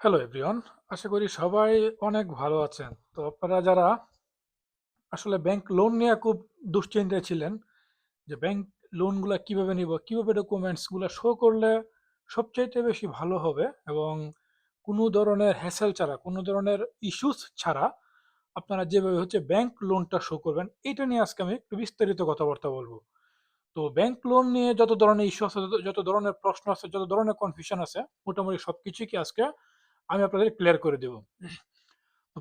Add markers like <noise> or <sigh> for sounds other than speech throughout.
Hello everyone আশা করি সবাই অনেক ভালো আছেন। তো আপনারা যারা আসলে ব্যাংক লোন নিয়ে খুব দুশ্চিন্তায় ছিলেন, যে ব্যাংক লোনগুলো কীভাবে নিব, কীভাবে ডকুমেন্টসগুলো শো করলে সবচাইতে বেশি ভালো হবে এবং কোনো ধরনের হ্যাসেল ছাড়া, কোনো ধরনের ইস্যুস ছাড়া আপনারা যেভাবে হচ্ছে ব্যাংক লোনটা শো করবেন, এটা নিয়ে আজকে আমি একটু বিস্তারিত কথাবার্তা বলব। তো ব্যাংক লোন নিয়ে যত ধরনের ইস্যু আছে, যত ধরনের প্রশ্ন আছে, যত ধরনের কনফিউশন আছে, মোটামুটি সবকিছুই কি আজকে আমি আপনাদের ক্লিয়ার করে দেব।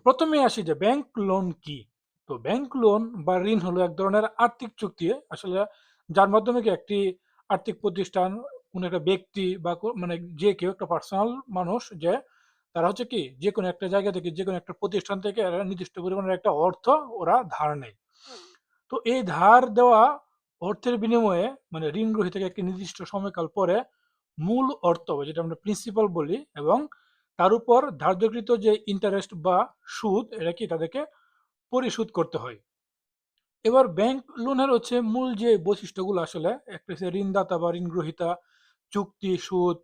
প্রথমে আসি যে ব্যাংক লোন কি? তো ব্যাংক লোন বা ঋণ হলো এক ধরনের আর্থিক চুক্তি। আসলে যার মাধ্যমে কি একটি আর্থিক প্রতিষ্ঠান, কোনো একটা ব্যক্তি বা মানে যে কেউ একটা পার্সোনাল মানুষ যে, তারা হচ্ছে কি যে কোনো একটা জায়গা থেকে যে কোনো একটা প্রতিষ্ঠান থেকে নির্দিষ্ট পরিমাণের একটা অর্থ ওরা ধার নেয়। তো এই ধার দেওয়া অর্থের বিনিময়ে মানে ঋণ গ্রহী থেকে একটি নির্দিষ্ট সময়কাল পরে মূল অর্থ যেটা আমরা প্রিন্সিপাল বলি এবং তার উপর ধার্যকৃত যে ইন্টারেস্ট বা সুদ, এটা কি তাদেরকে পরিশোধ করতে হয়? এবার ব্যাংক লোনের হচ্ছে মূল যে বৈশিষ্ট্যগুলো আসলে, একটা হচ্ছে ঋণদাতা বা ঋণ গ্রহীতা চুক্তি, সুদ,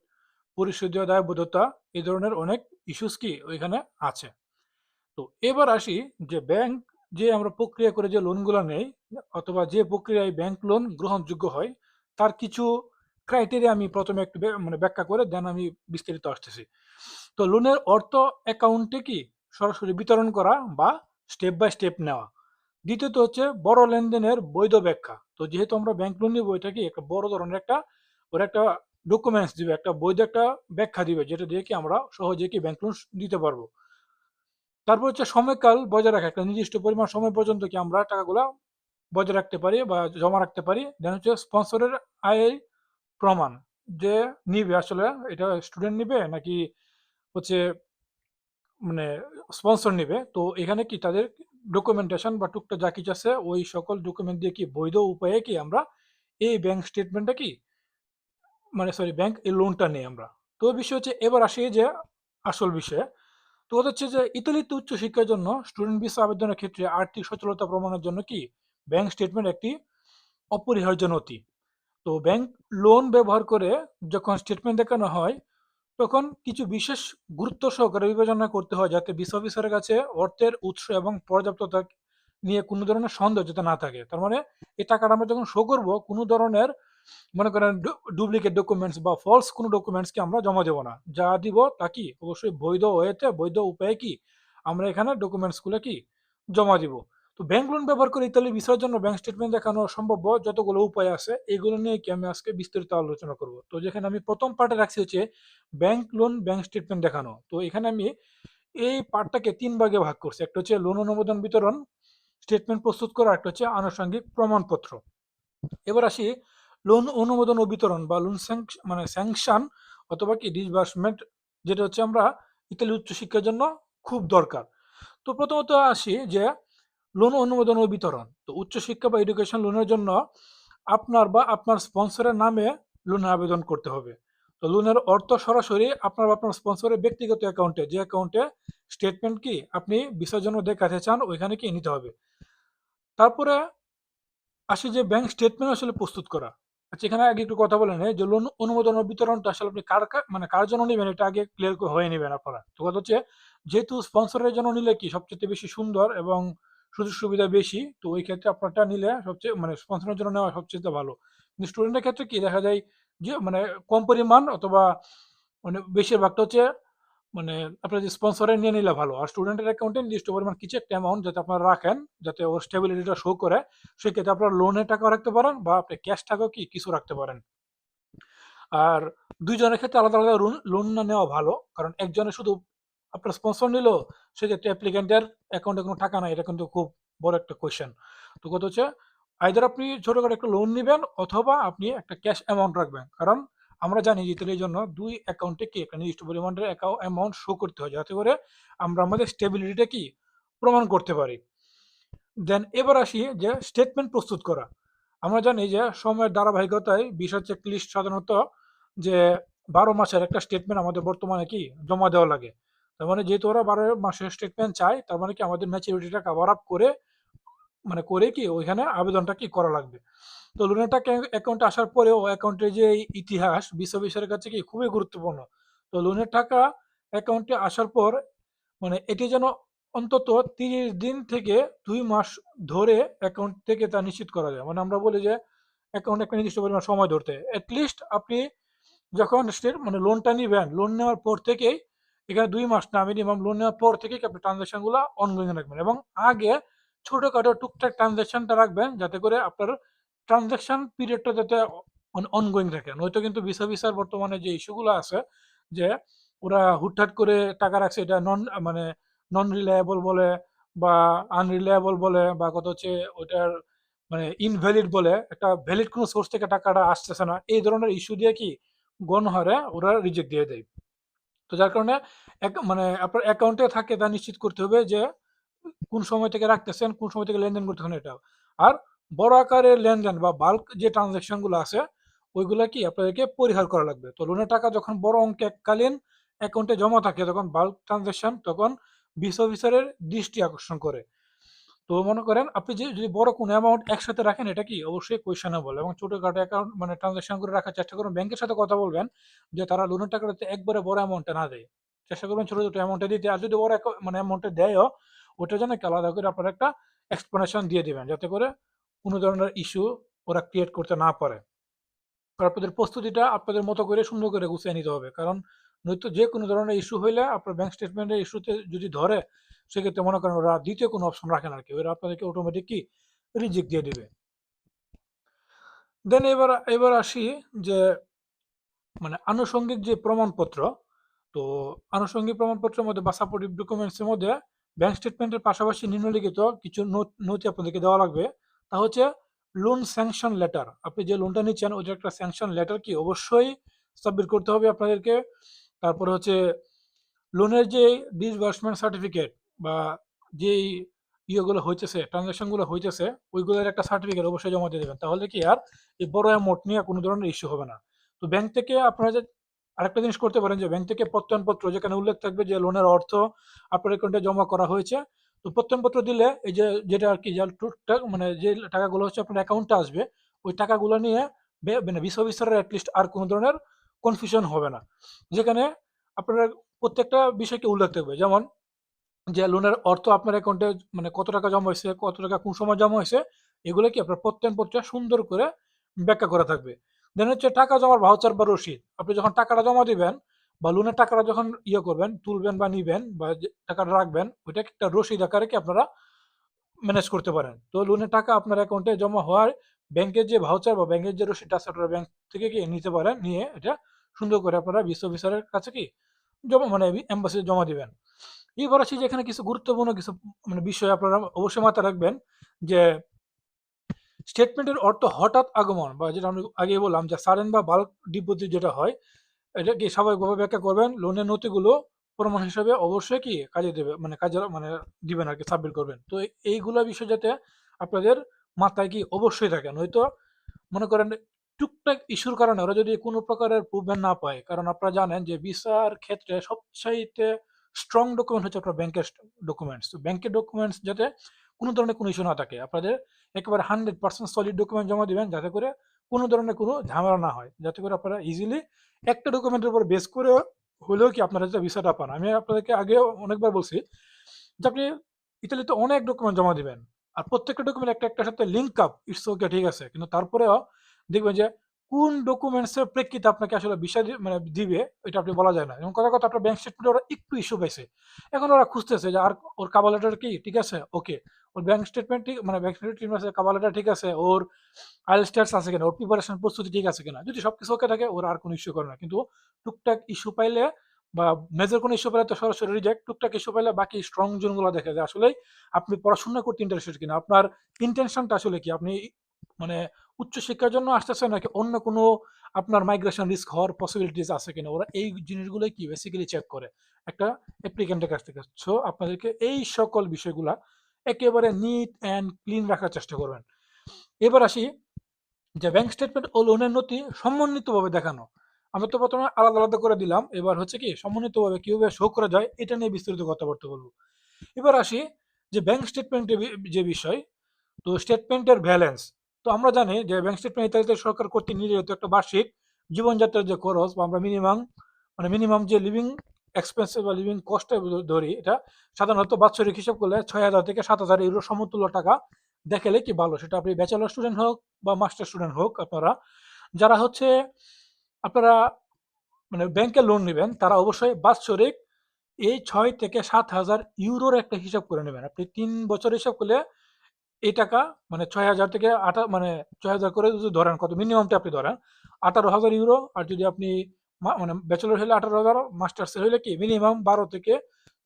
পরিশোধীয় দায়বদ্ধতা, এ ধরনের অনেক ইস্যুস কি ওইখানে আছে। তো এবার আসি যে ব্যাংক যে আমরা প্রক্রিয়া করে যে লোনগুলো নেই, অথবা যে প্রক্রিয়ায় ব্যাংক লোন গ্রহণযোগ্য হয়, তার কিছু ক্রাইটেরিয়া আমি প্রথমে একটু মানে ব্যাখ্যা করে দেন আমি বিস্তারিত আসতেছি। তো লোনের অর্থ অ্যাকাউন্টে কি সরাসরি বিতরণ করা বা স্টেপ বাই স্টেপ নেওয়া? দ্বিতীয়ত হচ্ছে বড় লেনদেনের বৈধ ব্যাখ্যা। তো যেহেতু আমরা ব্যাংক লোন নিব, এটা কি একটা বড় ধরনের একটা, ওর একটা ডকুমেন্টস দিবে, একটা বৈধ একটা ব্যাখ্যা দিবে, যেটা দিয়ে কি আমরা সহজে কি ব্যাংক লোন দিতে পারব। তারপর হচ্ছে সময়কাল বজায় রাখা, একটা নির্দিষ্ট পরিমাণ সময় পর্যন্ত কি আমরা টাকাগুলা বজায় রাখতে পারি বা জমা রাখতে পারি। দেন হচ্ছে স্পন্সরের আয়ের প্রমাণ, যে নিবে, আসলে এটা স্টুডেন্ট নিবে নাকি হচ্ছে মানে স্পন্সর নিবে। তো এখানে কি তাদের ডকুমেন্টেশন বা টুকটা যা কিছু আছে, ওই সকল ডকুমেন্ট দিয়ে কি বৈধ উপায়ে কি আমরা এই ব্যাংক স্টেটমেন্টটা কি মানে সরি ব্যাংক এই লোনটা নেই আমরা? তো বিষয় হচ্ছে, এবার আসি যে আসল বিষয়ে। তো কথা হচ্ছে যে ইতালিতে উচ্চশিক্ষার জন্য স্টুডেন্ট ভিসা আবেদনের ক্ষেত্রে আর্থিক সচলতা প্রমাণের জন্য কি ব্যাংক স্টেটমেন্ট একটি অপরিহার্য নথি? তো ব্যাংক লোন ব্যবহার করে যখন স্টেটমেন্ট দেখানো হয় তখন কিছু বিশেষ গুরুত্ব সহকারে বিবেচনা করতে হয় যাতে ভিসা অফিসারের কাছে অর্থের উৎস এবং পর্যাপ্ততা নিয়ে কোনো ধরনের সন্দেহ যাতে না থাকে। তার মানে এই টাকাটা আমরা যখন শো করব, কোনো ধরনের মনে করেন ডুপ্লিকেট ডকুমেন্টস বা ফলস কোনো ডকুমেন্টসকে আমরা জমা দেবো না। যা দিব তা কি? অবশ্যই বৈধ ওয়েতে, বৈধ উপায়ে কি? আমরা এখানে ডকুমেন্টসগুলো কি? জমা দিব। তো ব্যাংক লোন ব্যবহার করে ইতালি ভিসার জন্য ব্যাংক স্টেটমেন্ট দেখানো সম্ভব যতগুলো উপায় আছে, এগুলো নিয়ে কি আমি আজকে বিস্তারিত আলোচনা করব? তো যেখানে আমি প্রথম পার্টে রাখছি হচ্ছে ব্যাংক লোন ব্যাংক স্টেটমেন্ট দেখানো। তো এখানে আমি এই পার্টটাকে তিন ভাগে ভাগ করছি। একটা হচ্ছে লোন অনুমোদন বিতরণ স্টেটমেন্ট প্রস্তুত করা, একটা হচ্ছে আনুষঙ্গিক প্রমাণপত্র। এবার আসি লোন অনুমোদন ও বিতরণ বা লোন মানে স্যাংশন অথবা কি ডিসবার্সমেন্ট যেটা হচ্ছে আমরা ইতালি উচ্চশিক্ষার জন্য খুব দরকার। তো প্রথমত আসি যে লোন অনুমোদন ও বিতরণ। তো উচ্চশিক্ষা বা এডুকেশন লোনের জন্য আপনার বা আপনার স্পন্সরের নামে লোনের আবেদন করতে হবে। তো লোনের অর্থ সরাসরি আপনার বা আপনার স্পন্সরের ব্যক্তিগত অ্যাকাউন্টে যে অ্যাকাউন্টে স্টেটমেন্ট কি আপনি ভিসার জন্য দেখাতে চান, ওইখানে কি নিতে হবে। তারপরে আসি যে ব্যাংক স্টেটমেন্ট আসলে প্রস্তুত করা। আচ্ছা এখানে আগে একটু কথা বলে নেই যে লোন অনুমোদন ও বিতরণটা আসলে আপনি কার মানে কার জন্য নেবেন, এটা আগে ক্লিয়ার হয়ে নেবেন আপনারা। তো কথা হচ্ছে, যেহেতু স্পন্সরের জন্য নিলে কি সবচেয়ে বেশি সুন্দর এবং সুযোগ সুবিধা বেশি, তো ওই ক্ষেত্রে আপনারটা নিলে সবচেয়ে মানে স্পন্সরের জন্য নেওয়া সবচেয়ে ভালো। কিন্তু স্টুডেন্টের ক্ষেত্রে কি দেখা যায় যে মানে কম পরিমাণ অথবা মানে বেশিরভাগটা হচ্ছে মানে আপনার যে স্পন্সরে নিয়ে নিলে ভালো। আর স্টুডেন্টের অ্যাকাউন্টে নির্দিষ্ট পরিমাণ কিছু একটা অ্যামাউন্ট যাতে আপনারা রাখেন, যাতে ওর স্টেবিলিটিটা শো করে, সেক্ষেত্রে আপনার লোনের টাকাও রাখতে পারেন বা আপনি ক্যাশ টাকাও কি কিছু রাখতে পারেন। আর দুইজনের ক্ষেত্রে আলাদা আলাদা লোন না নেওয়া ভালো। কারণ একজনের শুধু আপনার স্পন্সর নিল, সেক্ষেত্রে অ্যাপ্লিকেন্টের অ্যাকাউন্টে কোনো টাকা নাই, এটা কিন্তু খুব বড় একটা কোয়েশ্চেন তো কত হচ্ছে আইদার আপনি ছোটখাটো একটা লোন নেবেন অথবা আপনি একটা ক্যাশ অ্যামাউন্ট রাখবেন। কারণ আমরা জানি যে ইতালির জন্য দুই অ্যাকাউন্টে কি একটা নির্দিষ্ট পরিমাণের অ্যামাউন্ট শো করতে হয়, যাতে করে আমরা আমাদের স্টেবিলিটিটা কি প্রমাণ করতে পারি। দেন এবার আসি যে স্টেটমেন্ট প্রস্তুত করা। আমরা জানি যে সময়ের ধারাবাহিকতায় বিশাল চেকলিস্ট সাধারণত যে বারো মাসের একটা স্টেটমেন্ট আমাদের বর্তমানে কি জমা দেওয়া লাগে। তার মানে যেহেতু ওরা বারো মাসের স্টেটমেন্ট চায়, তার মানে কি আমাদের ম্যাচুরিটিটা কাভার আপ করে মানে করে কি ওইখানে আবেদনটা কি করা লাগবে? তো লোনের টাকা অ্যাকাউন্টে আসার পরেও অ্যাকাউন্টের যে ইতিহাস, বিশ্ব বিশ্বের কাছে কি খুবই গুরুত্বপূর্ণ। তো লোনের টাকা অ্যাকাউন্টে আসার পর মানে এটি যেন অন্তত তিরিশ দিন থেকে দুই মাস ধরে অ্যাকাউন্ট থেকে তা নিশ্চিত করা যায়। মানে আমরা বলি যে অ্যাকাউন্ট একটা নির্দিষ্ট পরিমাণ সময় ধরতে। অ্যাটলিস্ট আপনি যখন মানে লোনটা নিবেন লোন নেওয়ার পর থেকেই এখানে দুই মাস না মিনিমাম লোন নেওয়ার পর থেকেই আপনি ট্রানজাকশনগুলো অনগোয়িং রাখবেন এবং আগে ছোটোখাটো টুকটাক ট্রানজাকশনটা রাখবেন যাতে করে আপনার ট্রানজাকশন পিরিয়ডটা যাতে অনগোয়িং থাকে। নয়তো কিন্তু ভিসা ভিসার বর্তমানে যে ইস্যুগুলো আছে, যে ওরা হুটহাট করে টাকা রাখছে, এটা নন মানে নন রিলায়েবল বলে বা আনরিলায়েবল বলে বা কত হচ্ছে ওটার মানে ইনভ্যালিড বলে, একটা ভ্যালিড কোনো সোর্স থেকে টাকাটা আসতেছে না। এই ধরনের ইস্যু দিয়ে কি গণহারে ওরা রিজেক্ট দিয়ে দেয়। তো যার কারণে মানে আপনার অ্যাকাউন্টে থাকে তা নিশ্চিত করতে হবে যে কোন সময় থেকে রাখতেছেন, কোন সময় থেকে লেনদেন করতে করতেছেন এটা। আর বড় আকারের লেনদেন বা বাল্ক যে ট্রানজ্যাকশনগুলো আছে, ওইগুলো কি আপনাদেরকে পরিহার করা লাগবে। তো লোনের টাকা যখন বড় অঙ্ক এককালীন অ্যাকাউন্টে জমা থাকে, তখন বাল্ক ট্রানজ্যাকশন তখন বিস অফিসারের দৃষ্টি আকর্ষণ করে। তো মনে করেন আপনি যে, যদি বড় কোনো অ্যামাউন্ট একসাথে রাখেন, এটা কি অবশ্যই কোয়েশনেবল এবং ছোটখাটো অ্যাকাউন্ট মানে ট্রানজ্যাকশন করে রাখার চেষ্টা করুন। ব্যাংকের সাথে কথা বলবেন যে, তারা লোনের টাকাটা একবারে বড় অ্যামাউন্টে না দেয়। চেষ্টা করবেন ছোটো ছোটো অ্যামাউন্টে দিতে। আর যদি বড় মানে অ্যামাউন্টে দেয়ও জন্য একটা আলাদা করে আপনার একটা এক্সপ্লেনেশন দিয়ে দেবেন, যাতে করে কোনো ধরনের ইস্যু ওরা ক্রিয়েট করতে না পারে। আপনাদের প্রস্তুতিটা আপনাদের মতো করে সুন্দর করে গুছিয়ে নিতে হবে। কারণ নয়তো যে কোনো ধরনের ইস্যু হইলে আপনার ব্যাংক স্টেটমেন্টের ইস্যুতে যদি ধরে সেক্ষেত্রে মনে করেন ওরা দ্বিতীয় কোনো অপশন রাখে না আর কি ওরা আপনাদেরকে অটোমেটিক কি রিজেক্ট দিয়ে দেবে। দেন এবার এবার আসি যে মানে আনুষঙ্গিক যে প্রমাণপত্র, তো আনুষঙ্গিক প্রমাণপত্রের মধ্যে বা সাপোর্টিভ ডকুমেন্টসের মধ্যে ব্যাংক স্টেটমেন্টের পাশাপাশি নিম্নলিখিত কিছু নথি আপনাদেরকে দেওয়া লাগবে। তা হচ্ছে লোন স্যাংশন লেটার আপনি যে লোনটা নিচ্ছেন, ওইটা একটা স্যাংশন লেটার কি? অবশ্যই সাবমিট করতে হবে আপনাদেরকে। তারপরে হচ্ছে লোনের যে ডিসবার্সমেন্ট সার্টিফিকেট বা যেই ইয়েগুলো হইতেছে ট্রানজাকশনগুলো হইতেছে, ওইগুলোর একটা সার্টিফিকেট অবশ্যই জমা দিয়ে দেবেন। তাহলে কি আর এই বড় অ্যামাউন্ট নিয়ে কোনো ধরনের ইস্যু হবে না। তো ব্যাংক থেকে আপনারা যে আরেকটা জিনিস করতে পারেন যে ব্যাংক থেকে প্রত্যয়নপত্র যেখানে উল্লেখ থাকবে যে লোনের অর্থ আপনার অ্যাকাউন্টে জমা করা হয়েছে, তো প্রত্যয়নপত্র দিলে এই যে, যেটা আর কি, যা মানে যে টাকাগুলো হচ্ছে আপনার অ্যাকাউন্টে আসবে, ওই টাকাগুলো নিয়ে মানে বিশ অফিসারের অ্যাটলিস্ট আর কোনো ধরনের কনফিউশন হবে না। যেখানে আপনার প্রত্যেকটা বিষয়কে উল্লেখ থাকবে। যেমন যে লোনের অর্থ আপনার অ্যাকাউন্টে মানে কত টাকা জমা হয়েছে, কত টাকা কোন সময় জমা হয়েছে, এগুলো কি আপনার প্রত্যয়নপত্রে সুন্দর করে ব্যাখ্যা করা থাকবে। দেন হচ্ছে টাকা জমার ভাউচার বা রসিদ। আপনি যখন টাকাটা জমা দিবেন বা লোনের টাকাটা যখন ইয়ে করবেন, তুলবেন বা নিবেন বা টাকাটা রাখবেন, ওইটা একটা রসিদ আকারে কি আপনারা ম্যানেজ করতে পারেন। তো লোনের টাকা আপনার অ্যাকাউন্টে জমা হওয়ার ব্যাংকের যে ভাউচার বা ব্যাংকের যে রসিদটা আছে, আপনারা ব্যাংক থেকে কি নিতে পারেন, নিয়ে এটা সুন্দর করে আপনারা বিশ্ব অফিসারের কাছে কি জমা মানে এম্বাসিতে জমা দিবেন। এবার আসি যে এখানে কিছু গুরুত্বপূর্ণ কিছু মানে বিষয় আপনারা অবশ্যই মাথায় রাখবেন যে স্টেটমেন্টের অর্থ হঠাৎ আগমন বা যেটা আমি আগে বললাম যে সারেন বা বাল্ক ডিপোজিট যেটা হয় এটা কি স্বাভাবিকভাবে ব্যাখ্যা করবেন। লোনের নথিগুলো প্রমাণ হিসাবে অবশ্যই কি কাজে দেবে মানে কাজে মানে দিবেন আর কি সাবমিট করবেন। তো এইগুলো বিষয় যাতে আপনাদের মাথায় কি অবশ্যই থাকে, নয়তো মনে করেন টুকটাক ইস্যুর কারণে ওরা যদি কোনো প্রকারের প্রুভমেন্ট না পায়, কারণ আপনারা জানেন যে ভিসার ক্ষেত্রে সবচাইতে স্ট্রং ডকুমেন্ট হচ্ছে আপনার ব্যাংকের ডকুমেন্টস তো ব্যাংকের ডকুমেন্টস যাতে কোনো ধরনের কোনো ইস্যু না থাকে। আপনাদের একেবারে হান্ড্রেড পার্সেন্ট সলিড ডকুমেন্ট জমা দেবেন, যাতে করে কোনো ধরনের কোনো ঝামেলা না হয়। যাতে করে আপনারা ইজিলি একটা ডকুমেন্টের উপর বেস করে হলেও কি আপনারা যাতে ভিসাটা পান। আমি আপনাদেরকে আগে অনেকবার বলছি যে আপনি ইতালিতে অনেক ডকুমেন্ট জমা দিবেন। আর প্রত্যেকটা ডকুমেন্ট একটা একটার সাথে লিঙ্ক আপ ইটস ওকে ঠিক আছে। কিন্তু তারপরেও দেখবেন যে কোন ডকুমেন্টসের প্রেক্ষিতে আপনাকে আসলে বিষয় মানে দিবে, এটা আপনি বলা যায় না। এবং কথা কথা আপনার ব্যাংক স্টেটমেন্টে ওরা একটু ইস্যু পাইছে। এখন ওরা খুঁজতেছে যে, আর ওর কাবালেটার কি? ঠিক আছে ওকে ওর ব্যাংক স্টেটমেন্ট ঠিক মানে ব্যাংক স্টেটমেন্ট আছে কাবালেটার ঠিক আছে, ওর আইল স্ট্যাটস আছে কিনা, ওর প্রিপারেশন প্রস্তুতি ঠিক আছে কিনা? যদি সব কিছু ওকে থাকে, ওরা আর কোনো ইস্যু করে না। কিন্তু টুকটাক ইস্যু পাইলে বা মেজর কোনো ইস্যু পেলে তো সরাসরি রিজেক্ট টুকটাক ইস্যু পাইলে বাকি স্ট্রং জোনগুলো দেখে যে আসলে আপনি পড়াশোনা করতে ইন্টারেস্টেড কিনা? আপনার ইন্টেনশনটা আসলে কি? আপনি মানে উচ্চশিক্ষার জন্য আসতেছেন নাকি? অন্য কোনো আপনার মাইগ্রেশন রিস্ক হওয়ার পসিবিলিটিস আছে কিনা? ওরা এই জিনিসগুলোই কি বেসিক্যালি চেক করে? একটা অ্যাপ্লিকেন্টের কাছ থেকে। সো আপনাদেরকে এই সকল বিষয়গুলা একেবারে নিট অ্যান্ড ক্লিন রাখার চেষ্টা করবেন। এবার আসি যে ব্যাংক স্টেটমেন্ট ও লোনের নথি সমন্বিতভাবে দেখানো। আমি তো প্রথমে আলাদা আলাদা করে দিলাম। এবার হচ্ছে কি, সমন্বিতভাবে কীভাবে শো করা যায় এটা নিয়ে বিস্তারিত কথাবার্তা বলব। এবার আসি যে ব্যাংক স্টেটমেন্টের যে বিষয়, তো স্টেটমেন্টের ব্যালেন্স তো আমরা জানি যে ব্যাংক স্টেটমেন্ট ইত্যাদিতে সরকার কর্তৃক নির্ধারিত একটা বার্ষিক জীবনযাত্রার যে খরচ বা আমরা মিনিমাম মানে মিনিমাম যে লিভিং এক্সপেন্সিভ বা লিভিং কস্ট ধরি, এটা সাধারণত বাৎসরিক হিসাব করলে ছয় হাজার থেকে সাত হাজার ইউরো সমতুল্য টাকা দেখালে কি ভালো? সেটা আপনি ব্যাচেলার স্টুডেন্ট হোক বা মাস্টার স্টুডেন্ট হোক আপনারা, যারা হচ্ছে আপনারা মানে ব্যাংকে লোন নেবেন, তারা অবশ্যই বাৎসরিক এই ছয় থেকে সাত হাজার ইউরোর একটা হিসাব করে নেবেন। আপনি তিন বছর হিসাব করলে এই টাকা মানে ছয় হাজার থেকে আটা মানে ছয় হাজার করে যদি ধরেন, কত মিনিমামটা আপনি ধরেন, আঠারো হাজার ইউরো আর যদি আপনি মানে ব্যাচেলর হলে আঠারো হাজার মাস্টার্স হলে কি মিনিমাম বারো থেকে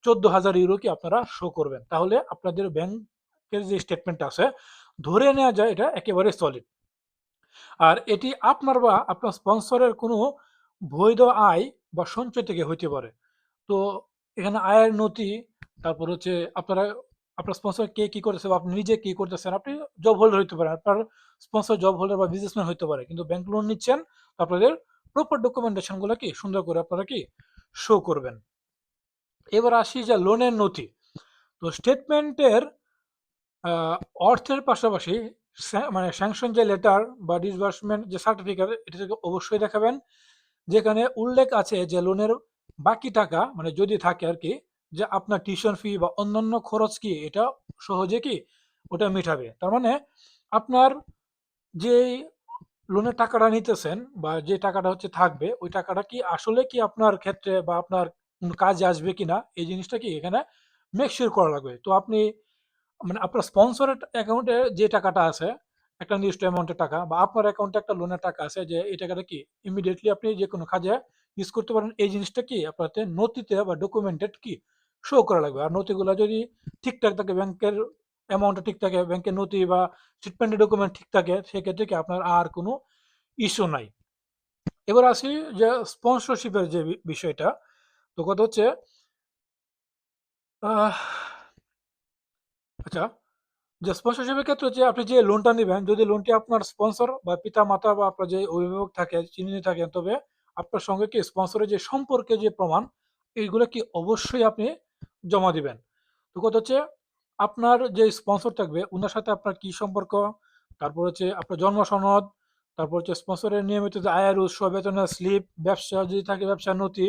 চোদ্দ হাজার ইউরো কি আপনারা শো করবেন। তাহলে আপনাদের ব্যাংকের যে স্টেটমেন্ট আছে, ধরে নেওয়া যায় এটা একেবারে সলিড আর এটি আপনার বা আপনার স্পন্সরের কোনো বৈধ আয় বা সঞ্চয় থেকে হইতে পারে। তো এখানে আয়ের নথি, তারপর হচ্ছে আপনারা আপনার স্পন্সর কে কি করতেছে বা আপনি নিজে কি করতেছেন, আপনি জব হোল্ডার হইতে পারেন, আপনার স্পন্সর জব হোল্ডার বা বিজনেসম্যান হইতে পারে, কিন্তু ব্যাংক লোন নিচ্ছেন আপনাদের প্রপার ডকুমেন্টেশনগুলো কি সুন্দর করে আপনারা কি শো করবেন। এবার আসি যে লোনের নথি, তো স্টেটমেন্টের অর্থের পাশাপাশি মানে স্যাংশন যে লেটার বা ডিসবার্সমেন্ট যে সার্টিফিকেট এটা থেকে অবশ্যই দেখাবেন, যেখানে উল্লেখ আছে যে লোনের বাকি টাকা মানে যদি থাকে আর কি যে আপনার টিউশন ফি বা অন্যান্য খরচ কি, এটা সহজে কি ওটা মিটাবে? তার মানে আপনার যে লোনের টাকাটা নিতেছেন বা যে টাকাটা হচ্ছে থাকবে, ওই টাকাটা কি আসলে কি আপনার ক্ষেত্রে বা আপনার কাজে আসবে কিনা, এই জিনিসটা কি এখানে মেক শিওর করা লাগবে। তো আপনি মানে আপনার স্পন্সরের অ্যাকাউন্টে যে টাকাটা আছে, একটা নির্দিষ্ট অ্যামাউন্টের টাকা বা আপনার অ্যাকাউন্টে একটা লোনের টাকা আছে, যে এই টাকাটা কি ইমিডিয়েটলি আপনি যে কোনো কাজে ইউজ করতে পারেন, এই জিনিসটা কি আপনাদের নথিতে বা ডকুমেন্টেড কি শো করা লাগবে। আর নথিগুলো যদি ঠিকঠাক থাকে, ব্যাংকের অ্যামাউন্টটা ঠিক থাকে, ব্যাংকের নথি বা স্টেটমেন্টের ডকুমেন্ট ঠিক থাকে, সেক্ষেত্রে কি আপনার আর কোনো ইস্যু নাই। এবার আসি যে স্পন্সরশিপের যে বিষয়টা, তো কথা হচ্ছে আচ্ছা যে স্পন্সরশিপের ক্ষেত্রে হচ্ছে আপনি যে লোনটা নেবেন, যদি লোনটি আপনার স্পন্সর বা পিতা মাতা বা আপনার যে অভিভাবক থাকে চিনি থাকেন, তবে আপনার সঙ্গে কি স্পন্সরের যে সম্পর্কে যে প্রমাণ, এইগুলো কি অবশ্যই আপনি জমা দিবেন। তো কথা হচ্ছে, আপনার যে স্পন্সর থাকবে ওনার সাথে আপনার কি সম্পর্ক? তারপর হচ্ছে আপনার জন্ম সনদ, তারপর হচ্ছে স্পন্সরের নিয়মিত যে আয়ের উৎস বেতনের স্লিপ, ব্যবসা যদি থাকে ব্যবসার নথি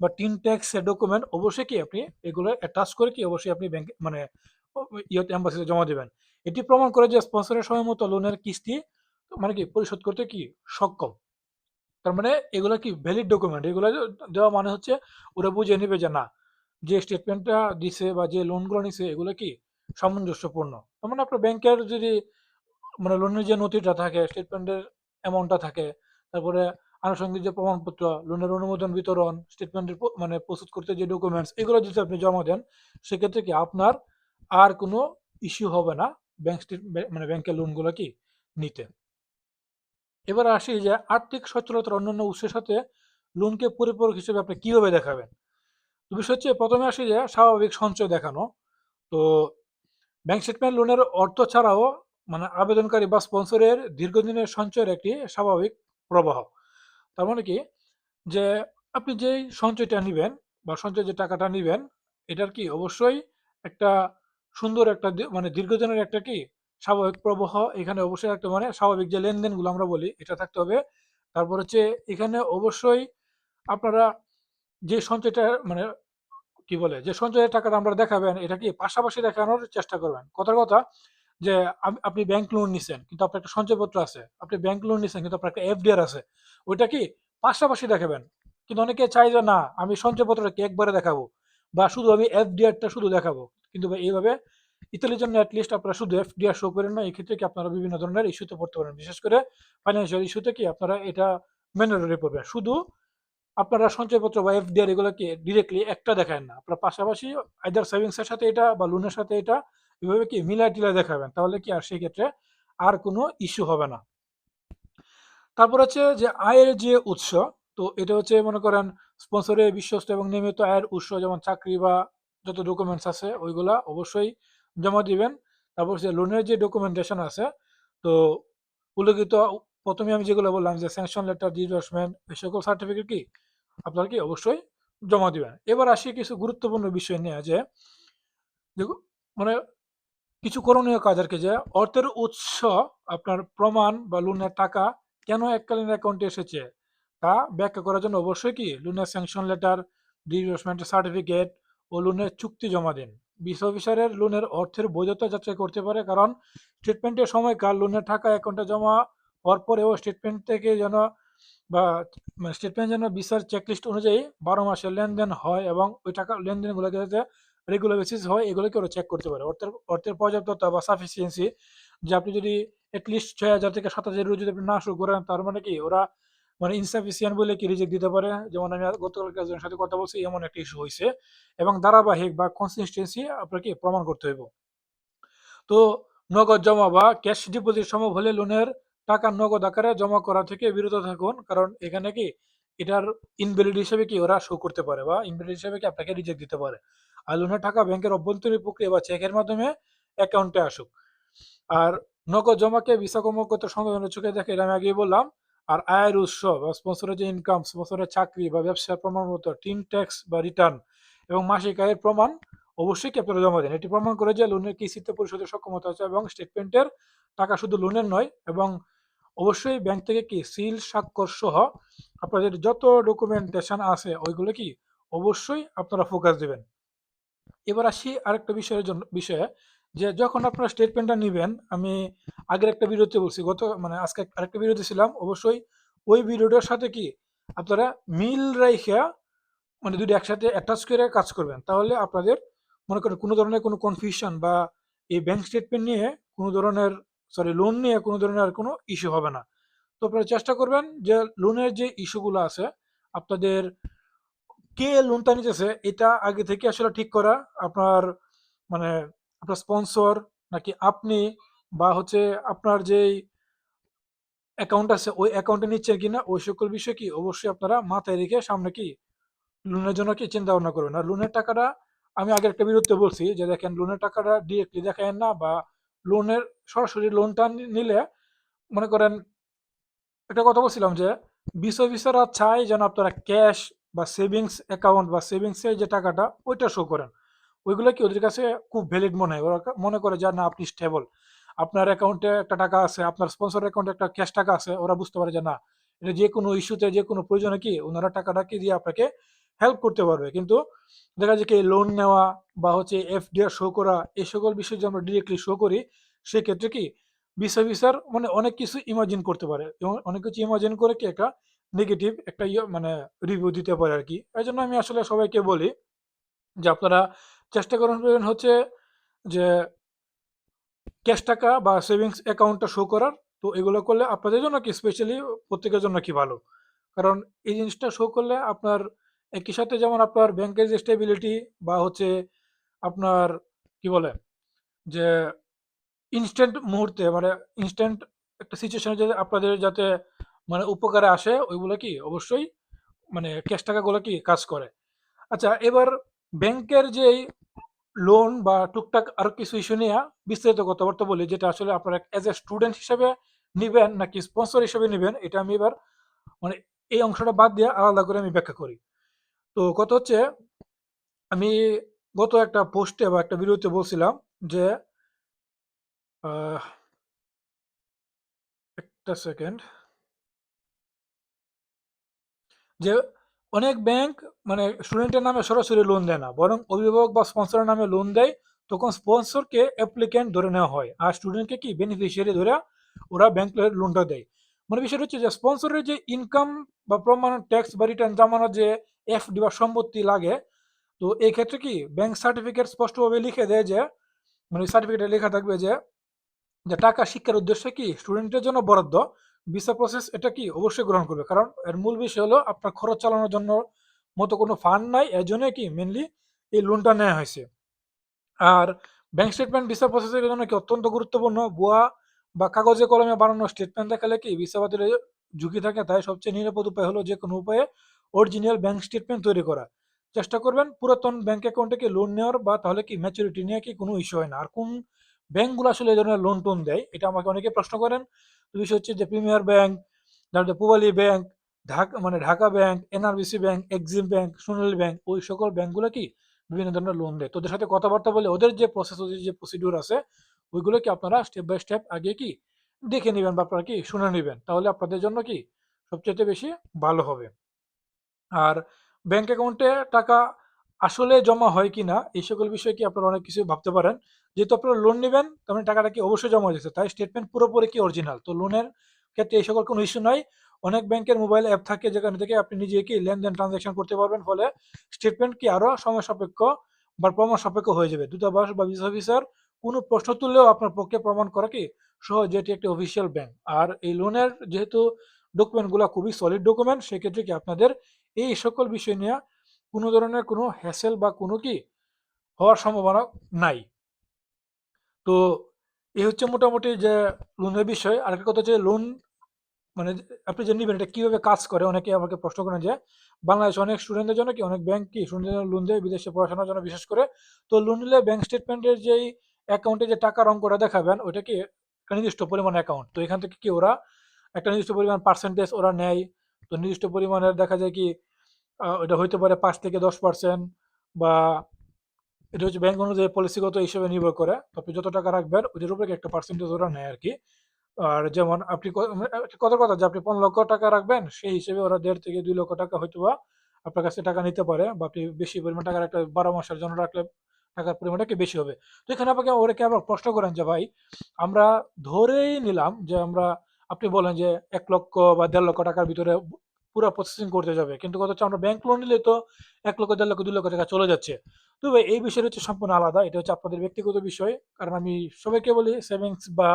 বা টিন ট্যাক্সের ডকুমেন্ট অবশ্যই কি আপনি এগুলো অ্যাটাচ করে কি অবশ্যই আপনি ব্যাংকে মানে ইয়েতে অ্যাম্বাসিতে জমা দেবেন। এটি প্রমাণ করে যে স্পন্সরের সময় মতো লোনের কিস্তি মানে কি পরিশোধ করতে কি সক্ষম। তার মানে এগুলো কি ভ্যালিড ডকুমেন্ট এগুলো দেওয়া মানে হচ্ছে ওরা বুঝে নেবে যে না যে স্টেটমেন্টটা দিছে বা যে লোনগুলো নিছে, এগুলো কি সামঞ্জস্যপূর্ণ? তার মানে আপনার ব্যাংকের যদি মানে লোনের যে নথিটা থাকে স্টেটমেন্টের অ্যামাউন্টটা থাকে, তারপরে আনুষঙ্গিক যে প্রমাণপত্র লোনের অনুমোদন, বিতরণ স্টেটমেন্টের মানে প্রস্তুত করতে যে ডকুমেন্টস এগুলো যদি আপনি জমা দেন, সেক্ষেত্রে কি আপনার আর কোনো ইস্যু হবে না ব্যাংক মানে ব্যাংকের লোনগুলো কি নিতে? এবার আসি যে আর্থিক সচ্ছলতার অন্যান্য উৎসের সাথে লোনকে পরিপূরক হিসেবে আপনি কীভাবে দেখাবেন? তো বিষয় হচ্ছে প্রথমে আসি যে স্বাভাবিক সঞ্চয় দেখানো। তো ব্যাংক স্টেটমেন্ট লোনের অর্থ ছাড়াও মানে আবেদনকারী বা স্পন্সরের দীর্ঘদিনের সঞ্চয়ের একটি স্বাভাবিক প্রবাহ। তার মানে কি? যে আপনি যেই সঞ্চয়টা নেবেন বা সঞ্চয় যে টাকাটা নেবেন, এটার কি অবশ্যই একটা সুন্দর একটা মানে দীর্ঘদিনের একটা কি স্বাভাবিক প্রবাহ, এখানে অবশ্যই একটা মানে স্বাভাবিক যে লেনদেনগুলো আমরা বলি, এটা থাকতে হবে। তারপর হচ্ছে এখানে অবশ্যই আপনারা যে সঞ্চয়টা মানে কি বলে, যে সঞ্চয়ের টাকাটা আমরা দেখাবেন, এটা কি পাশাপাশি দেখানোর চেষ্টা করবেন? কথার কথা যে আপনি ব্যাংক লোন নিছেন, কিন্তু আপনার একটা সঞ্চয়পত্র আছে, আপনি ব্যাংক লোন নিছেন, কিন্তু আপনার একটা এফডিআর আছে, ওইটা কি পাশাপাশি দেখাবেন? কিন্তু অনেকে চাই যে, না, আমি সঞ্চয়পত্রটা কি একবারে দেখাবো? বা শুধু আমি এফডিআরটা শুধু দেখাবো। কিন্তু এইভাবে ইতালির জন্য অ্যাটলিস্ট আপনারা শুধু এফডিআর শো করেন না এই ক্ষেত্রে কি আপনারা বিভিন্ন ধরনের ইস্যুতে পড়তে পারেন। বিশেষ করে ফাইন্যান্সিয়াল ইস্যুতে কি আপনারা এটা ম্যান্ডেটরি পড়বেন। শুধু আপনারা সঞ্চয়পত্র বা এফডিআর এগুলোকে ডিরেক্টলি একটা দেখায় না। আপনারা পাশাপাশি আইদার সেভিংসের সাথে এটা বা লোনের সাথে এটা এভাবে কি মিলাই টিলাই দেখাবেন, তাহলে কি আর সেই ক্ষেত্রে আর কোনো ইস্যু হবে না। তারপর হচ্ছে যে আয়ের যে উৎস, তো এটা হচ্ছে মনে করেন স্পন্সরের বিশ্বস্ত এবং নিয়মিত আয়ের উৎস যেমন চাকরি বা যত ডকুমেন্টস আছে, ওইগুলা অবশ্যই জমা দিবেন। তারপর হচ্ছে লোনের যে ডকুমেন্টেশন আছে, তো উল্লেখিত প্রথমে আমি যেগুলো বললাম যে স্যাংশন লেটার ডিসবার্সমেন্ট এই সকল সার্টিফিকেট কি? আপনারা কি অবশ্যই জমা দিবেন। এবার আসি কিছু গুরুত্বপূর্ণ বিষয় নিয়ে যে মানে কিছু করণীয় কাজ আর কি যে, অর্থের উৎস আপনার প্রমাণ বা লোনের টাকা কেন এককালীন অ্যাকাউন্টে এসেছে? তা ব্যাখ্যা করার জন্য অবশ্যই কি? লোনের স্যাংশন লেটার ডিসবার্সমেন্ট সার্টিফিকেট ও লোনের চুক্তি জমা দিন। বিস অফিসারের লোনের অর্থের বৈধতা যাচাই করতে পারে, কারণ স্টেটমেন্টের সময়কাল লোনের টাকা অ্যাকাউন্টে জমা হওয়ার পরেও স্টেটমেন্ট থেকে যেন বা স্টেটমেন্ট যেন বিচার চেকলিস্ট অনুযায়ী বারো মাসের লেনদেন হয় এবং ওই টাকা লেনদেনগুলোকে যাতে রেগুলার বেসিস হয়, এগুলোকে ওরা চেক করতে পারে। অর্থের অর্থের পর্যাপ্ততা বা সাফিসিয়েন্সি যে আপনি যদি অ্যাটলিস্ট ছয় হাজার থেকে সাত হাজার যদি আপনি না শুরু করেন, তার মানে কি ওরা মানে ইনসাফিসিয়েন্ট বলে কি রিজেক্ট দিতে পারে? যেমন আমি গতকালকে একজনের সাথে কথা বলছি, এমন একটা ইস্যু হয়েছে এবং ধারাবাহিক বা কনসিস্টেন্সি আপনাকে প্রমাণ করতে হইব। তো নগদ জমা বা ক্যাশ ডিপোজিট সম্ভব হলে লোনের টাকা নগদ আকারে জমা করা থেকে বিরত থাকুন, কারণ এখানে কি এটার ইনভ্যালিড হিসেবে কি ওরা শো করতে পারে বা ইনভ্যালিড হিসেবে কি আপনাকে রিজেক্ট দিতে পারে। আর লোনের টাকা ব্যাংকের অভ্যন্তরীণ প্রক্রিয়া বা চেকের মাধ্যমে অ্যাকাউন্টে আসুক। আর নগদ জমাকে ভিসা কর্মকর্তা সংবিধানের চোখে দেখে, এটা আমি আগেই বললাম, আর আয়ের উৎস বা স্পন্সরের যে ইনকাম স্পন্সরের চাকরি বা ব্যবসার প্রমাণপত্র টিম ট্যাক্স বা রিটার্ন এবং মাসিক আয়ের প্রমাণ অবশ্যই কি আপনারা জমা দেন। এটি প্রমাণ করে যে লোনের কিস্তিতে পরিশোধের সক্ষমতা আছে এবং স্টেটমেন্টের টাকা শুধু লোনের নয়, এবং অবশ্যই ব্যাংক থেকে কি সিল স্বাক্ষর সহ আপনাদের যত ডকুমেন্টেশন আছে, ওইগুলো কি অবশ্যই আপনারা ফোকাস দিবেন। এবার আসি আরেকটা বিষয়ের জন্য, বিষয়ে যে যখন আপনারা স্টেটমেন্টটা নেবেন, আমি আগের একটা ভিডিওতে বলছি, গত মানে আজকে আরেকটা ভিডিওতে ছিলাম, অবশ্যই ওই ভিডিওটার সাথে কি আপনারা মিল রাইখা মানে দুটো একসাথে অ্যাটাচ করে কাজ করবেন। তাহলে আপনাদের মনে করেন কোনো ধরনের কোনো কনফিউশন বা এই ব্যাংক স্টেটমেন্ট নিয়ে কোনো ধরনের সরি লোন নিয়ে কোনো ধরনের আর কোনো ইস্যু হবে না। তো আপনারা চেষ্টা করবেন যে লোনের যে ইস্যুগুলো আছে, আপনাদের কে লোনটা নিতেছে, এটা আগে থেকে আসলে ঠিক করা। আপনার মানে আপনার স্পন্সর নাকি আপনি বা হচ্ছে আপনার যেই অ্যাকাউন্ট আছে, ওই অ্যাকাউন্টে নিচ্ছেন কিনা, ওই সকল বিষয় কি অবশ্যই আপনারা মাথায় রেখে সামনে কি লোনের জন্য কি চিন্তা ভাবনা করবেন। আর লোনের টাকাটা আমি আগে একটা বিরুদ্ধে বলছি যে দেখেন লোনের টাকাটা ডিরেক্টলি দেখায় না বা লোনের, সরাসরি লোনটা নিলে মনে করেন একটা কথা বলছিলাম যে বিশ অফিসাররা চায় যেন আপনারা ক্যাশ বা সেভিংস অ্যাকাউন্ট বা সেভিংসের যে টাকাটা ওইটা শো করেন। ওইগুলো কি ওদের কাছে খুব ভ্যালিড মনে হয়? ওরা মনে করে যে, না, আপনি স্টেবল আপনার অ্যাকাউন্টে একটা টাকা আছে, আপনার স্পন্সর অ্যাকাউন্টে একটা ক্যাশ টাকা আছে, ওরা বুঝতে পারে যে, না, এটা যে কোনো ইস্যুতে যে কোনো প্রয়োজনে কি ওনারা টাকাটা কি দিয়ে আপনাকে হেল্প করতে পারবে। কিন্তু দেখা যায় কি লোন নেওয়া বা হচ্ছে এফডিআর শো করা, এই সকল বিষয় যদি আমরা ডিরেক্টলি শো করি, সেক্ষেত্রে কি বিস অফিসার মানে অনেক কিছু ইমাজিন করতে পারে। এবং অনেক কিছু ইমাজিন করে কি একটা নেগেটিভ একটা ইয়ে মানে রিভিউ দিতে পারে আর কি। এই জন্য আমি আসলে সবাইকে বলি যে আপনারা চেষ্টা করবেন হচ্ছে যে ক্যাশ টাকা বা সেভিংস অ্যাকাউন্টটা শো করার। তো এগুলো করলে আপনাদের জন্য কি স্পেশালি প্রত্যেকের জন্য কি ভালো? কারণ এই জিনিসটা শো করলে আপনার একই সাথে যেমন আপনার ব্যাংকের যে স্টেবিলিটি বা হচ্ছে আপনার কি বলে? যে ইনস্ট্যান্ট মুহূর্তে মানে ইনস্ট্যান্ট একটা সিচুয়েশনে যাতে আপনাদের যাতে মানে উপকারে আসে, ওইগুলো কি অবশ্যই মানে ক্যাশ টাকাগুলো কি কাজ করে? আচ্ছা এবার ব্যাংকের যেই লোন বা টুকটাক আরও কিছু ইস্যু নিয়ে বিস্তারিত কথাবার্তা বলি, যেটা আসলে আপনারা এজ এ স্টুডেন্ট হিসেবে নিবেন নাকি স্পন্সর হিসেবে নিবেন, এটা আমি এবার মানে এই অংশটা বাদ দিয়ে আলাদা করে আমি ব্যাখ্যা করি। তো কত হচ্ছে, আমি গত একটা পোস্টে বা একটা ভিডিওতে বলছিলাম যে একটা সেকেন্ড যে অনেক ব্যাংক মানে স্টুডেন্টের নামে সরাসরি লোন দেয় না, বরং অভিভাবক বা স্পন্সরের নামে লোন দেয়, তখন স্পন্সরকে অ্যাপ্লিক্যান্ট ধরে নেওয়া হয়। আর স্টুডেন্টকে কি বেনিফিশিয়ারি ধরে ওরা ব্যাংক লোনটা দেয়। মানে বিষয়টা হচ্ছে যে স্পন্সরের যে ইনকাম বা প্রমাণ ট্যাক্স বা রিটার্ন জামানোর যে এফডি বা সম্পত্তি লাগে, তো এই ক্ষেত্রে কি ব্যাংক সার্টিফিকেট স্পষ্টভাবে লিখে দেয় যে মানে সার্টিফিকেটে লেখা থাকবে যে যে টাকা শিক্ষার উদ্দেশ্যে কি স্টুডেন্টের জন্য বরাদ্দ ভিসা প্রসেস এটা কি অবশ্যই গ্রহণ করবে? কারণ এর মূল বিষয় হলো আপনার খরচ চালানোর জন্য মতো কোনো ফান্ড নাই, এর জন্য কি মেনলি এই লোনটা নেওয়া হয়েছে। আর ব্যাংক স্টেটমেন্ট ভিসা প্রসেসের জন্য কি অত্যন্ত গুরুত্বপূর্ণ, ভুয়া বা কাগজে কলমে বানানো স্টেটমেন্ট দেখালে কি ভিসা ঝুঁকি থাকে? তাই সবচেয়ে নিরাপদ উপায় হলো যে কোনো উপায়ে অরিজিনাল ব্যাংক স্টেটমেন্ট তৈরি করা। চেষ্টা করবেন পুরাতন ব্যাংক অ্যাকাউন্টে কি লোন নেওয়ার বা তাহলে কি ম্যাচুরিটি নিয়ে কি কোনো ইস্যু হয় না। আর কোন ব্যাংকগুলো আসলে এই ধরনের লোন টোন দেয়, এটা আমাকে অনেকে প্রশ্ন করেন। বিষয় হচ্ছে যে প্রিমিয়ার ব্যাংক তারপরে পূবালী ব্যাংক ঢাকা মানে Dhaka bank NRBC bank Exim bank Sonali bank ওই সকল ব্যাংকগুলো কি বিভিন্ন ধরনের লোন দেয়। তোদের সাথে কথাবার্তা বলে ওদের যে প্রসেস ওদের যে প্রসিডিউর আছে ওইগুলো কি আপনারা স্টেপ বাই স্টেপ আগে কি দেখে নেবেন বা আপনারা কি শুনে নেবেন। তাহলে আপনাদের জন্য কি সবচেয়ে বেশি ভালো হবে। আর ব্যাংক অ্যাকাউন্টে টাকা আসলে জমা হয় কি না এই সকল বিষয়ে কি আপনারা অনেক কিছু ভাবতে পারেন। যেহেতু আপনারা লোন নেবেন, তার মানে টাকাটা কি অবশ্যই জমা হয়েছে তাই স্টেটমেন্ট পুরোপুরি কি অরিজিনাল তো লোনের ক্ষেত্রে এই সকল কোনো ইস্যু নাই। অনেক ব্যাংকের মোবাইল অ্যাপ থাকে যেখান থেকে আপনি নিজে কি লেনদেন ট্রানজাকশন করতে পারবেন। ফলে স্টেটমেন্ট কি আরও সময় সাপেক্ষ বা প্রমাণ সাপেক্ষ হয়ে যাবে। দূতাবাস বা ভিসা অফিসার কোনো প্রশ্ন তুললেও আপনার পক্ষে প্রমাণ করা কি সহজ? এটি একটি অফিসিয়াল ব্যাংক আর এই লোনের যেহেতু ডকুমেন্টগুলো খুবই সলিড ডকুমেন্ট সেক্ষেত্রে কি আপনাদের এই সকল বিষয় নিয়ে কোনো ধরনের কোনো হ্যাসেল বা কোনো কি হওয়ার সম্ভাবনা নাই? তো এই হচ্ছে মোটামুটি যে লোনের বিষয়। আরেকটা কথা হচ্ছে লোন মানে আপনি যে নিবেন, এটা কীভাবে কাজ করে? অনেকে আমাকে প্রশ্ন করেন যে, বাংলাদেশে অনেক স্টুডেন্টদের জন্য কি, অনেক ব্যাংক কি স্টুডেন্টদের লোন দেয়? বিদেশে পড়াশোনার জন্য বিশেষ করে? তো লোন নিলে ব্যাংক স্টেটমেন্টের যেই অ্যাকাউন্টে যে টাকার অঙ্কটা দেখাবেন, ওইটা কি একটা নির্দিষ্ট পরিমাণ অ্যাকাউন্ট তো এখান থেকে কি ওরা একটা নির্দিষ্ট পরিমাণ পার্সেন্টেজ ওরা নেয়। তো নির্দিষ্ট পরিমাণের দেখা যায় কি ওটা হইতে পারে পাঁচ থেকে দশ পার্সেন্ট বা এটা হচ্ছে ব্যাংক অনুযায়ী পলিসিগত হিসেবে নির্ভর করে। আপনি যত টাকা রাখবেন, ওইটার উপরে একটা পার্সেন্টেজ ওরা নেয় আর কি আর যেমন আপনি ক- মানে কথা কথা যে আপনি পনেরো লক্ষ টাকা রাখবেন, সেই হিসেবে ওরা দেড় থেকে দুই লক্ষ টাকা হয়তো বা আপনার কাছে টাকা নিতে পারে বা আপনি বেশি পরিমাণ টাকা রাখলে, বারো মাসের জন্য রাখলে টাকার পরিমাণটা কি বেশি হবে? তো এখানে আপনাকে ওরাকে আবার প্রশ্ন করেন যে, ভাই, আমরা ধরেই নিলাম যে, আমরা, আপনি বলেন যে, এক লক্ষ বা দেড় লক্ষ টাকার ভিতরে পুরো প্রসেসিং করতে যাবে। কিন্তু কথা হচ্ছে আমরা ব্যাংক লোন নিলে তো এক লক্ষ, দেড় লক্ষ, দুই লক্ষ টাকা চলে যাচ্ছে। তো ভাই, এই বিষয়টা হচ্ছে সম্পূর্ণ আলাদা। এটা হচ্ছে আপনাদের ব্যক্তিগত বিষয়। কারণ আমি সবাইকে বলি সেভিংস বা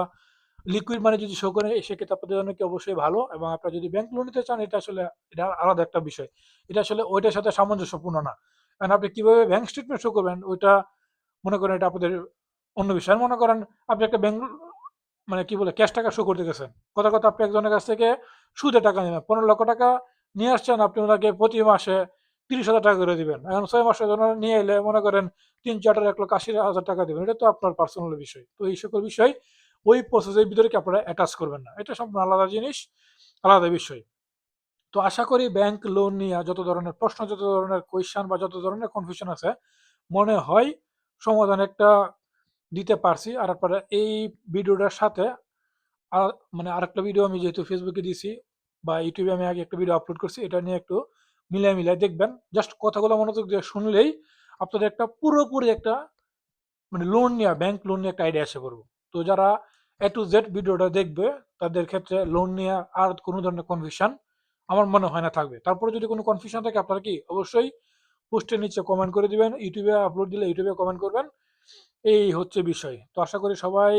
লিকুইড মানে যদি শো করে সেক্ষেত্রে আপনাদের জন্য কি অবশ্যই ভালো। এবং আপনারা যদি ব্যাংক লোন নিতে চান, এটা আসলে, এটা আলাদা একটা বিষয়। এটা আসলে ওইটার সাথে সামঞ্জস্যপূর্ণ না। কারণ আপনি কীভাবে ব্যাংক স্টেটমেন্ট শো করবেন, ওইটা মনে করেন এটা আপনাদের অন্য বিষয়। মনে করেন আপনি একটা ব্যাংক মানে কি বলে ক্যাশ টাকা শো করতে গেছেন। কথা কথা আপনি একজনের কাছ থেকে সুদে টাকা নেবেন। পনেরো লক্ষ টাকা নিয়ে আসছেন, আপনি ওনাকে প্রতি মাসে তিরিশ হাজার টাকা করে দিবেন। এখন ছয় মাসের জন্য নিয়ে এলে মনে করেন তিন চারটার এক লক্ষ আশি হাজার টাকা দেবেন। এটা তো আপনার পার্সোনাল বিষয়। তো এই সকল বিষয় ওই প্রসেসের ভিতরে কি আপনারা অ্যাটাচ করবেন না? এটা সম্পূর্ণ আলাদা জিনিস, আলাদা বিষয়। তো আশা করি ব্যাংক লোন নিয়ে যত ধরনের প্রশ্ন, যত ধরনের কোয়েশ্চান বা যত ধরনের কনফিউশন আছে, মনে হয় সমাধান একটা দিতে পারছি। আর আপনারা এই ভিডিওটার সাথে আর মানে আরেকটা ভিডিও আমি যেহেতু ফেসবুকে দিছি বা ইউটিউবে আমি আগে একটা ভিডিও আপলোড করছি, এটা নিয়ে একটু মিলাই মিলাই দেখবেন। জাস্ট কথাগুলো মনোযোগ দিয়ে শুনলেই আপনাদের একটা পুরোপুরি একটা মানে লোন নিয়ে ব্যাংক লোন নিয়ে একটা আইডিয়া এসে পড়ব। তো যারা এ টু জেড ভিডিওটা দেখবে, তাদের ক্ষেত্রে লোন নিয়ে আর কোনো ধরনের কনফিউশন আমার মনে হয় না থাকবে। তারপরে যদি কোনো কনফিউশন থাকে, আপনারা কি অবশ্যই পোস্টের নিচে কমেন্ট করে দিবেন ইউটিউবে আপলোড দিলে ইউটিউবে কমেন্ট করবেন। এই হচ্ছে বিষয়। তো আশা করি সবাই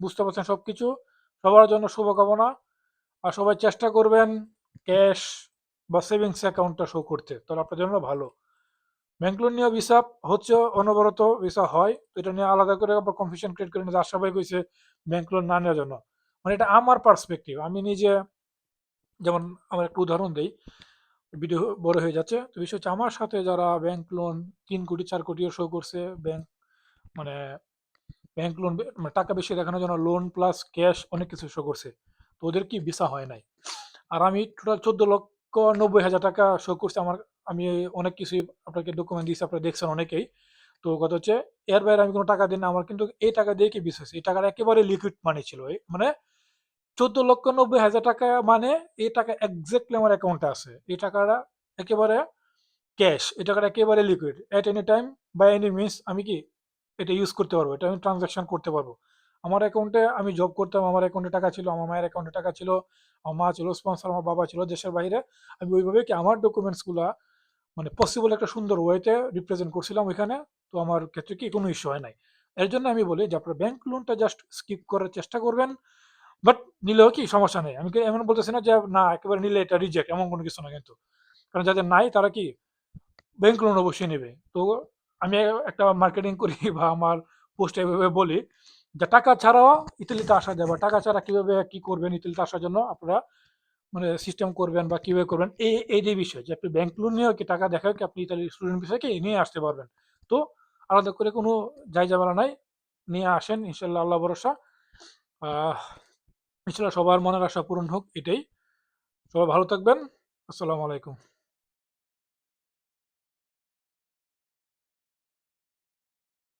বুঝতে পারছেন সব কিছু সবার জন্য শুভকামনা। আর সবাই চেষ্টা করবেন ক্যাশ বা সেভিংস অ্যাকাউন্টটা শো করতে। তাহলে আপনার জন্য ভালো। ব্যাংক লোন নিয়ে ভিসা হচ্ছে, অনবরত ভিসা হয়। তো এটা নিয়ে আলাদা করে আবার কনফিউশন ক্রিয়েট করে নিয়ে আর সবাই কইছে ব্যাংক লোন না নেওয়ার জন্য। মানে এটা আমার পার্সপেক্টিভ আমি নিজে যেমন আমার একটা উদাহরণ দেই ভিডিও বড় হয়ে যাচ্ছে। তো বিষয় হচ্ছে আমার সাথে যারা ব্যাংক লোন তিন কোটি, চার কোটিও শো করছে ব্যাংক মানে ব্যাংক লোন মানে টাকা বেশি দেখানোর জন্য লোন প্লাস ক্যাশ অনেক কিছু শো করছে। তো ওদের কি ভিসা হয় নাই? আর আমি টোটাল চোদ্দ লক্ষ নব্বই হাজার টাকা শো করছে আমার, আমি অনেক কিছুই আপনাকে ডকুমেন্ট দিয়েছি, আপনারা দেখছেন অনেকেই। তো কথা হচ্ছে, এর বাইরে আমি কোনো টাকা দিই না, আমার কিন্তু এই টাকা দিয়ে কি বিশ্বাস এই টাকাটা একেবারে লিকুইড মানি ছিল। মানে চোদ্দ লক্ষ নব্বই হাজার টাকা মানে এই টাকা একজাক্টলি আমার অ্যাকাউন্টে আছে। এই টাকাটা একেবারে ক্যাশ এই টাকাটা একেবারে liquid at any time by any means আমি কি এটা ইউজ করতে পারব, এটা আমি ট্রানজাকশন করতে পারব। আমার অ্যাকাউন্টে আমি জব করতাম, আমার অ্যাকাউন্টে টাকা ছিল, আমার মায়ের অ্যাকাউন্টে টাকা ছিল, আমার মা ছিল স্পন্সর আমার বাবা ছিল দেশের বাইরে, আমি ওইভাবে কি আমার ডকুমেন্টসগুলো মানে পসিবল একটা সুন্দর ওয়েতে রিপ্রেজেন্ট করছিলাম ওইখানে, তো আমার ক্ষেত্রে কি কোনো ইস্যু হয় নাই। এর জন্য আমি বলি যে আপনার ব্যাংক লোনটা জাস্ট স্কিপ করার চেষ্টা করবেন বাট নিলেও কি সমস্যা নেই। আমি এমন বলতেছি না যে, না, একেবারে নিলে এটা রিজেক্ট এমন কোনো কিছু না কিন্তু। কারণ যাদের নাই, তারা কি ব্যাংক লোন অবশ্যই নেবে। তো আমি একটা মার্কেটিং করি <laughs> বা আমার পোস্টে এভাবে বলি যে, টাকা ছাড়াও ইতালিতে আসা যায় বা টাকা ছাড়া কীভাবে কি করবেন ইতালিতে আসার জন্য? আপনারা মানে সিস্টেম করবেন বা কীভাবে করবেন? এই এই যে বিষয় যে, আপনি ব্যাংক লোন নিয়েও কি টাকা দেখায় কি আপনি ইতালি স্টুডেন্ট বিষয়কে নিয়ে আসতে পারবেন? তো আলাদা করে কোনো যাই যাবেলা নাই। নিয়ে আসেন, ইনশাল্লাহ, আল্লাহ ভরসা। ইনশাল্লাহ সবার মনের আশা পূরণ হোক এটাই। সবাই ভালো থাকবেন। আসসালামু আলাইকুম।